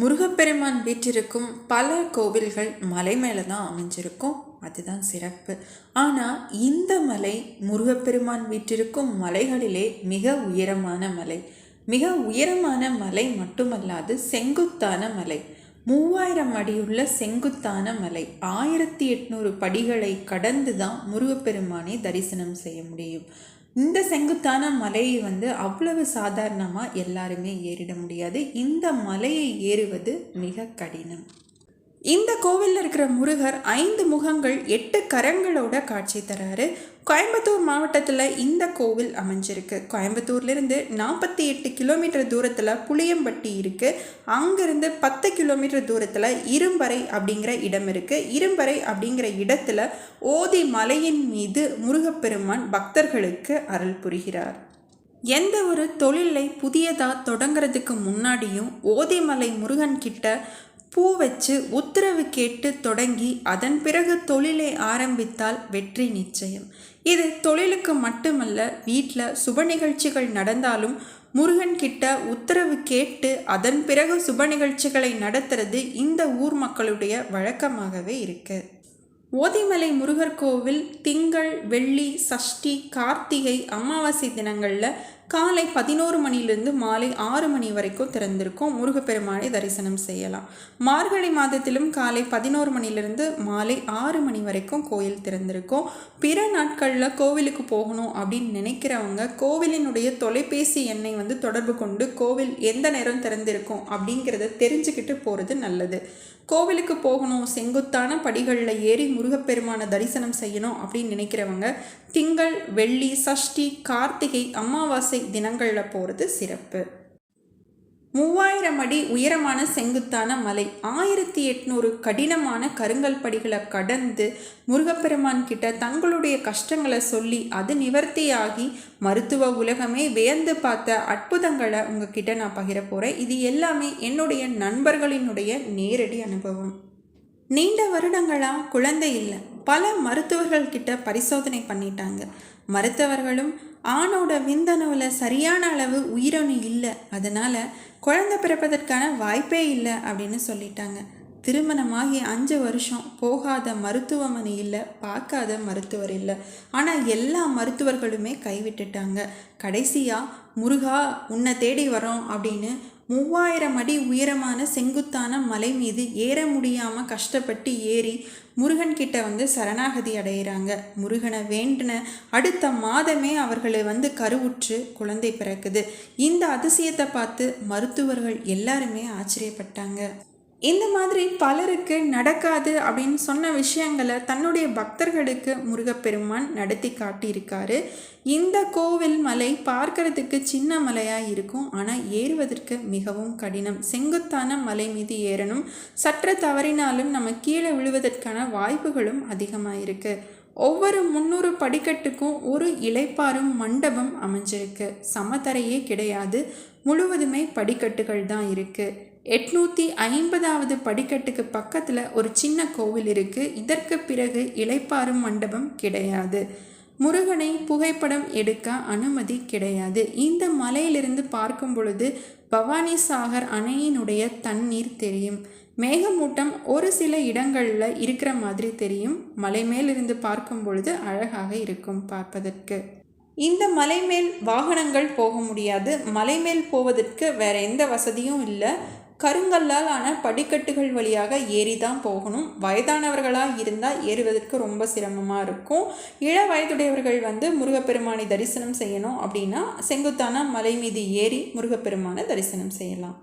முருகப்பெருமான் வீற்றிருக்கும் பல கோவில்கள் மலை மேலே தான் அமைஞ்சிருக்கும். அதுதான் சிறப்பு. ஆனால் இந்த மலை முருகப்பெருமான் வீற்றிருக்கும் மலைகளிலே மிக உயரமான மலை. மிக உயரமான மலை மட்டுமல்லாது செங்குத்தான மலை. மூவாயிரம் அடியுள்ள செங்குத்தான மலை. ஆயிரத்தி எட்நூறு படிகளை கடந்து தான் முருகப்பெருமானை தரிசனம் செய்ய முடியும். இந்த செங்குத்தான மலையை வந்து அவ்வளவு சாதாரணமாக எல்லாருமே ஏறிட முடியாது. இந்த மலையை ஏறுவது மிக கடினம். இந்த கோவிலில் இருக்கிற முருகர் ஐந்து முகங்கள் எட்டு கரங்களோட காட்சி தராரு. கோயம்புத்தூர் மாவட்டத்தில் இந்த கோவில் அமைஞ்சிருக்கு. கோயம்புத்தூர்லேருந்து நாற்பத்தி எட்டு கிலோமீட்டர் தூரத்தில் புளியம்பட்டி இருக்குது அங்கேருந்து பத்து கிலோமீட்டர் தூரத்தில் இரும்பறை அப்படிங்கிற இடம் இருக்குது இரும்பறை அப்படிங்கிற இடத்துல ஓதி மலையின் மீது முருகப்பெருமான் பக்தர்களுக்கு அருள் புரிகிறார். எந்த ஒரு தொழிலை புதியதாக தொடங்கிறதுக்கு முன்னாடியும் ஓதிமலை முருகன் கிட்ட பூ வச்சு உத்தரவு கேட்டு தொடங்கி அதன் பிறகு தொழிலை ஆரம்பித்தால் வெற்றி நிச்சயம். இது தொழிலுக்கு மட்டுமல்ல வீட்டில் சுப நிகழ்ச்சிகள் நடந்தாலும் முருகன் கிட்ட உத்தரவு கேட்டு அதன் பிறகு சுப நிகழ்ச்சிகளை நடத்துறது இந்த ஊர் மக்களுடைய வழக்கமாகவே இருக்கு. ஓதிமலை முருகர் கோவில் திங்கள் வெள்ளி சஷ்டி கார்த்திகை அமாவாசை தினங்களில் காலை பதினோரு மணியிலிருந்து மாலை ஆறு மணி வரைக்கும் திறந்திருக்கும் முருகப்பெருமானை தரிசனம் செய்யலாம். மார்கழி மாதத்திலும் காலை பதினோரு மணிலிருந்து மாலை ஆறு மணி வரைக்கும் கோயில் திறந்திருக்கும். பிற நாட்களில் கோவிலுக்கு போகணும் அப்படின்னு நினைக்கிறவங்க கோவிலினுடைய தொலைபேசி எண்ணை வந்து தொடர்பு கொண்டு கோவில் எந்த நேரம் திறந்திருக்கும் அப்படிங்கிறத தெரிஞ்சுக்கிட்டு போகிறது நல்லது. கோவிலுக்கு போகணும் செங்குத்தான படிகளில் ஏறி முருகப்பெருமானை தரிசனம் செய்யணும் அப்படின்னு நினைக்கிறவங்க திங்கள் வெள்ளி சஷ்டி கார்த்திகை அமாவாசை தினங்களில் போகிறது சிறப்பு. மூவாயிரம் அடி உயரமான செங்குத்தான மலை ஆயிரத்தி எட்நூறு கடினமான கருங்கல் படிகளை கடந்து முருகப்பெருமான் கிட்ட தங்களுடைய கஷ்டங்களை சொல்லி அது நிவர்த்தியாகி மருத்துவ உலகமே வியந்து பார்த்த அற்புதங்களை உங்ககிட்ட நான் பகிர போகிறேன் இது எல்லாமே என்னுடைய நண்பர்களினுடைய நேரடி அனுபவம். நீண்ட வருடங்களாக குழந்தை இல்லை பல மருத்துவர்கள் கிட்ட பரிசோதனை பண்ணிட்டாங்க. மருத்துவர்களும் ஆணோட விந்தணுவில் சரியான அளவு உயிரணு இல்லை. அதனால் குழந்தை பிறப்பதற்கான வாய்ப்பே இல்லை அப்படின்னு சொல்லிட்டாங்க. திருமணமாகி அஞ்சு வருஷம் போகாத மருத்துவமனை இல்லை பார்க்காத மருத்துவர் இல்லை. ஆனால் எல்லா மருத்துவர்களுமே கைவிட்டுட்டாங்க. கடைசியாக முருகா உன்னை தேடி வரோம் அப்படின்னு மூவாயிரம் அடி உயரமான செங்குத்தான மலை மீது ஏற முடியாமல் கஷ்டப்பட்டு ஏறி முருகன் கிட்ட வந்து சரணாகதி அடைகிறாங்க முருகனை வேண்டின அடுத்த மாதமே அவர்களை வந்து கருவுற்று குழந்தை பிறக்குது. இந்த அதிசயத்தை பார்த்து மருத்துவர்கள் எல்லாருமே ஆச்சரியப்பட்டாங்க. இந்த மாதிரி பலருக்கு நடக்காது அப்படின்னு சொன்ன விஷயங்களை தன்னுடைய பக்தர்களுக்கு முருகப்பெருமான் நடத்தி காட்டியிருக்காரு. இந்த கோவில் மலை பார்க்கறதுக்கு சின்ன மலையாக இருக்கும். ஆனால் ஏறுவதற்கு மிகவும் கடினம். செங்குத்தான மலை மீது ஏறணும். சற்று தவறினாலும் நம்ம கீழே விழுவதற்கான வாய்ப்புகளும் அதிகமாக இருக்குது ஒவ்வொரு முந்நூறு படிக்கட்டுக்கும் ஒரு இலைப்பாரும் மண்டபம் அமைஞ்சிருக்கு. சமதரையே கிடையாது. முழுவதுமே படிக்கட்டுகள் தான் இருக்குது எட்நூற்றி ஐம்பதாவது படிக்கட்டுக்கு பக்கத்தில் ஒரு சின்ன கோவில் இருக்குது இதற்கு பிறகு இளைப்பாறும் மண்டபம் கிடையாது. முருகனை புகைப்படம் எடுக்க அனுமதி கிடையாது. இந்த மலையிலிருந்து பார்க்கும் பொழுது பவானி சாகர் அணையினுடைய தண்ணீர் தெரியும். மேகமூட்டம் ஒரு சில இடங்களில் இருக்கிற மாதிரி தெரியும். மலை மேலிருந்து பார்க்கும் பொழுது அழகாக இருக்கும் பார்ப்பதற்கு. இந்த மலை மேல் வாகனங்கள் போக முடியாது. மலை மேல் போவதற்கு வேற எந்த வசதியும் இல்லை. கருங்கல்லால் ஆன படிக்கட்டுகள் வழியாக ஏறி தான் போகணும். வயதானவர்களாக இருந்தால் ஏறுவதற்கு ரொம்ப சிரமமாக இருக்கும். இள வயதுடையவர்கள் வந்து முருகப்பெருமானை தரிசனம் செய்யணும் அப்படின்னா செங்குத்தான மலை மீது ஏறி முருகப்பெருமானை தரிசனம் செய்யலாம்.